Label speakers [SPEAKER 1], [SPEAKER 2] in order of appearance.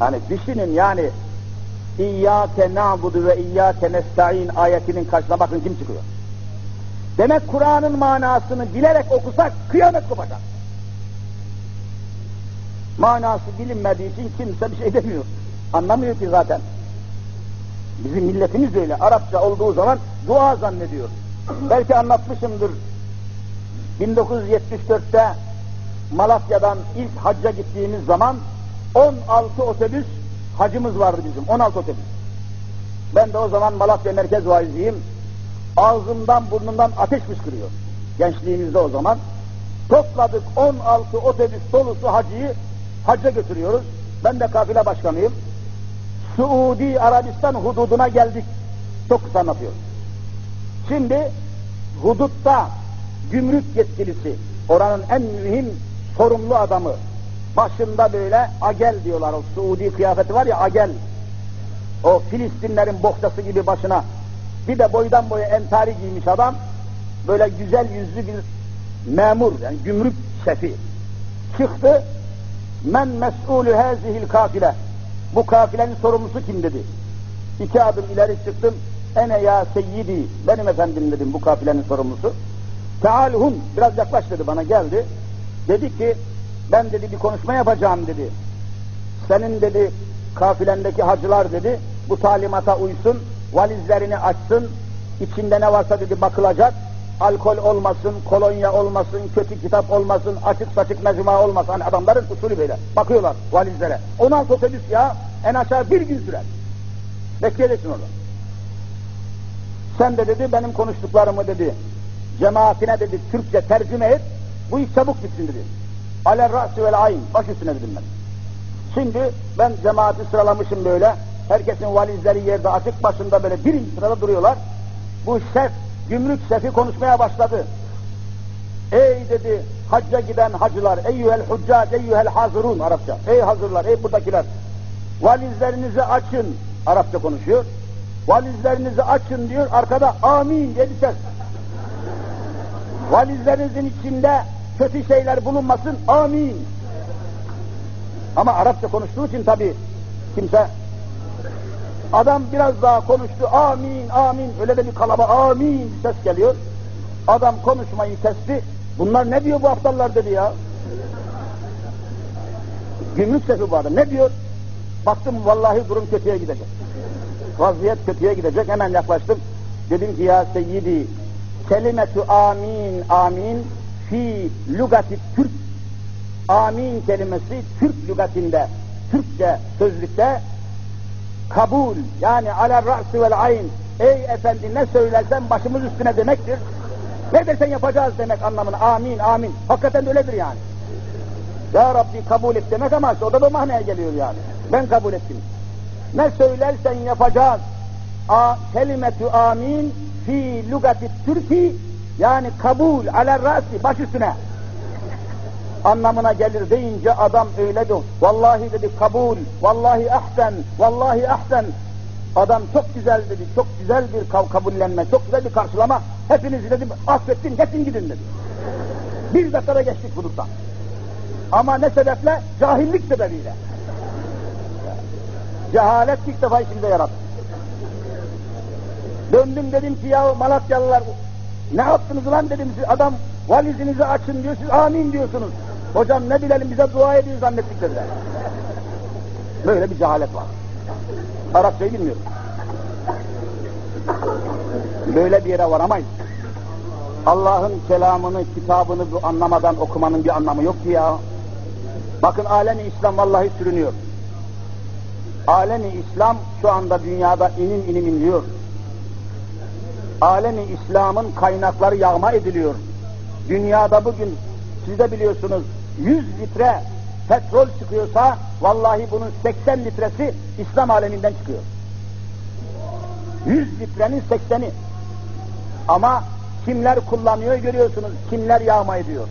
[SPEAKER 1] Yani düşünün yani İyyâke na'budu ve iyyâke nesta'in ayetinin karşısına bakın kim çıkıyor. Demek Kur'an'ın manasını bilerek okusak kıyamet kopacak. Manası bilinmediği için kimse bir şey demiyor. Anlamıyor ki zaten. Bizim milletimiz öyle. Arapça olduğu zaman dua zannediyor. Belki anlatmışımdır. 1974'te Malatya'dan ilk hacca gittiğimiz zaman 16 otobüs hacımız vardı bizim. 16 otobüs. Ben de o zaman Malatya merkez vaiziyim. Ağzımdan burnumdan ateş fışkırıyor. Gençliğimizde o zaman. Topladık 16 otobüs dolusu hacıyı hacca götürüyoruz. Ben de kafile başkanıyım. Suudi Arabistan hududuna geldik. Çok kısa anlatıyorum. Şimdi hudutta gümrük yetkilisi, oranın en mühim sorumlu adamı, başında böyle agel diyorlar, o Suudi kıyafeti var ya agel, o Filistinlerin bohçası gibi başına, bir de boydan boya entari giymiş adam, böyle güzel yüzlü bir memur, yani gümrük şefi, çıktı, men mes'ulü hazihil kafile, bu kafilenin sorumlusu kim? dedi. İki adım ileri çıktım, ene ya seyyidi, benim efendim dedim bu kafilenin sorumlusu. Tealhun, biraz yaklaş dedi bana geldi. Dedi ki, ben dedi bir konuşma yapacağım dedi. Senin dedi kafilendeki hacılar dedi, bu talimata uysun, valizlerini açsın, içinde ne varsa dedi bakılacak, alkol olmasın, kolonya olmasın, kötü kitap olmasın, açık saçık mecmua olmasın. Hani adamların usulü böyle. Bakıyorlar valizlere. 16 otobüs ya en aşağı bir gün sürer. Bekleyeceksin orada. Sen de dedi benim konuştuklarımı dedi cemaatine dedi Türkçe tercüme et, bu iş çabuk bitsin dedi. Aler ra'si vel ayn, baş üstüne ben. Şimdi ben cemaati sıralamışım böyle, herkesin valizleri yerde açık, başında böyle birinci sırada duruyorlar. Bu şef, gümrük şefi konuşmaya başladı. Ey dedi, hacca giden hacılar, eyyühel huccac, eyyühel hazırun Arapça. Ey hazırlar, ey buradakiler, valizlerinizi açın, Arapça konuşuyor. Valizlerinizi açın diyor, arkada amin diye bir ses. Valizlerinizin içinde kötü şeyler bulunmasın, amin. Ama Arapça konuştuğu için tabi kimse adam biraz daha konuştu, amin, amin, öyle de bir kalaba amin ses geliyor. Adam konuşmayı kesti, bunlar ne diyor bu aptallar dedi ya. Gümrük sesi bu adam, ne diyor? Baktım vallahi durum kötüye gidecek. Vaziyet kötüye gidecek, hemen yaklaştım. Dedim ki ya seyyidi, kelimetu amin amin fi lugati Türk amin kelimesi Türk lügatinde Türkçe sözlükte kabul yani ala ra'si vel ayn ey efendi ne söylersen başımız üstüne demektir. Ne dersen yapacağız demek anlamını. Amin amin. Hakikaten öyledir yani. Ya Rabbi kabul et demek ama o da bu manaya geliyor yani. Ben kabul ettim. Ne söylersen yapacağız. A, kelimetü amin fi lugati Türki yani kabul ala rasi baş üstüne anlamına gelir deyince adam öyle diyor. Vallahi dedi kabul, vallahi ahsen, vallahi ahsen. Adam çok güzel dedi, çok güzel bir kabullenme, çok güzel bir karşılama. Hepinizi dedim affettim, geçin gidin dedi. Bir dakikada geçtik buluttan. Ama ne sebeple? Cahillik sebebiyle. Cehalet ilk defa içimde yarattı. Döndüm dedim ki ya Malatyalılar ne yaptınız lan dedim siz adam valizinizi açın diyor siz amin diyorsunuz. Hocam ne bilelim bize dua ediyor zannettik dediler. Böyle bir cehalet var. Arapçayı bilmiyorum. Böyle bir yere varamayız. Allah'ın kelamını, kitabını bu anlamadan okumanın bir anlamı yok ki ya. Bakın alemi İslam vallahi sürünüyor. Alemi İslam şu anda dünyada inim inim inliyor alemi İslam'ın kaynakları yağma ediliyor. Dünyada bugün siz de biliyorsunuz 100 litre petrol çıkıyorsa vallahi bunun 80 litresi İslam aleminden çıkıyor. 100 litrenin 80'i. Ama kimler kullanıyor görüyorsunuz, kimler yağma ediyor.